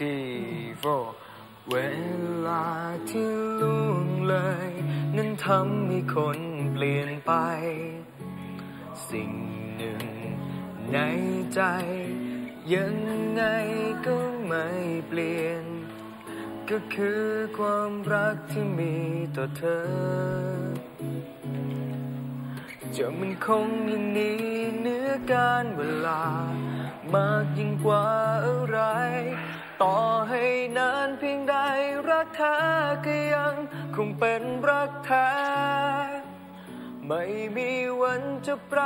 ที่โฟเวลาที่ล่วงเลย นั้นทำให้คนเปลี่ยนไป สิ่งหนึ่งในใจ ยังไงก็ไม่เปลี่ยน ก็คือความรักที่มีต่อเธอ จะมันคงอย่างนี้เนื้อการเวลามากยิ่งกว่าอะไร ต่อให้นานเพียงใดรักแท้ก็ยังคงเป็นรักแท้ไม่มีวันจะปร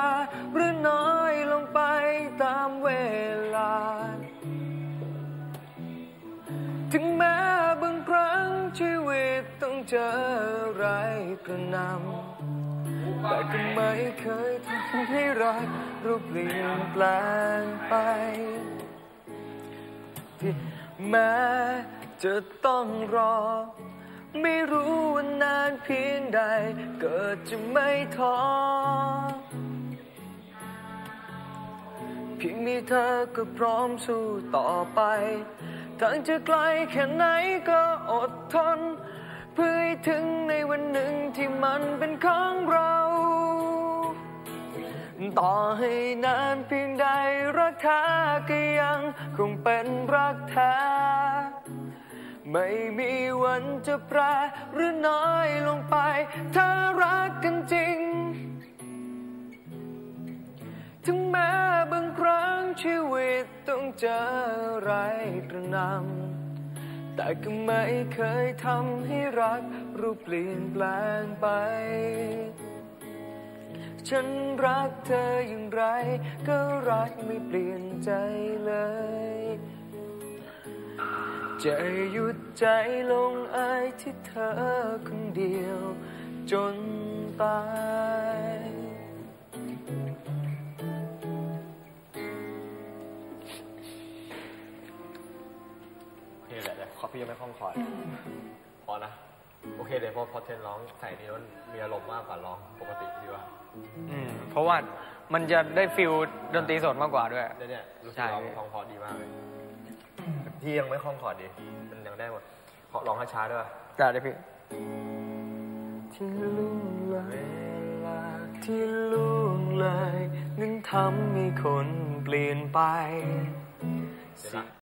หรือน้อยลงไปตามเวลา ถึงแม้บางครั้งชีวิตต้องเจออะไรกระนำแต่ก็ไม่เคยทำให้รักรูปเปลี่ยนแปลงไป แม้จะต้องรอ ไม่รู้ว่านานเพียงใด เกิดจะไม่ท้อเพียงมีเธอก็พร้อมสู้ต่อไปทางจะไกลแค่ไหนก็อดทน เพื่อให้ถึงในวันหนึ่งที่มันเป็นของเรา ต่อให้นานเพียงใดรักแท้ก็ยังคงเป็นรักแท้ไม่มีวันจะแปรหรือน้อยลงไป ถ้ารักกันจริง ถึงแม้บางครั้งชีวิตต้องเจออะไรกระนำแต่ก็ไม่เคยทำให้รักรูปเปลี่ยนแปลงไป ฉันรักเธออย่างไร ก็รักไม่เปลี่ยนใจเลย จะหยุดใจลงอายที่เธอคนเดียว จนตายโอเคแหละแต่ขอพี่ยังไม่คล่องคอร์ดพอนะ โอเคเลยเพราะพอเทนร้องใส่นี้มันมีอารมณ์มากกว่าร้องปกติดีกว่าอืมเพราะว่ามันจะได้ฟิลดนตรีสดมากกว่าด้วย เนี่ยเนี่ยรู้สึใช่กร้องคล่องคอร์ดดีมากเลยพี่ยังไม่คล่องคอร์ดดีมันยังได้หมดเพราะร้องช้าๆด้วย ได้เลยพี่ที่ล่วงเลยเวลาที่ล่วงเลย นั้นทำให้คนเปลี่ยนไปเดี๋ยวนะ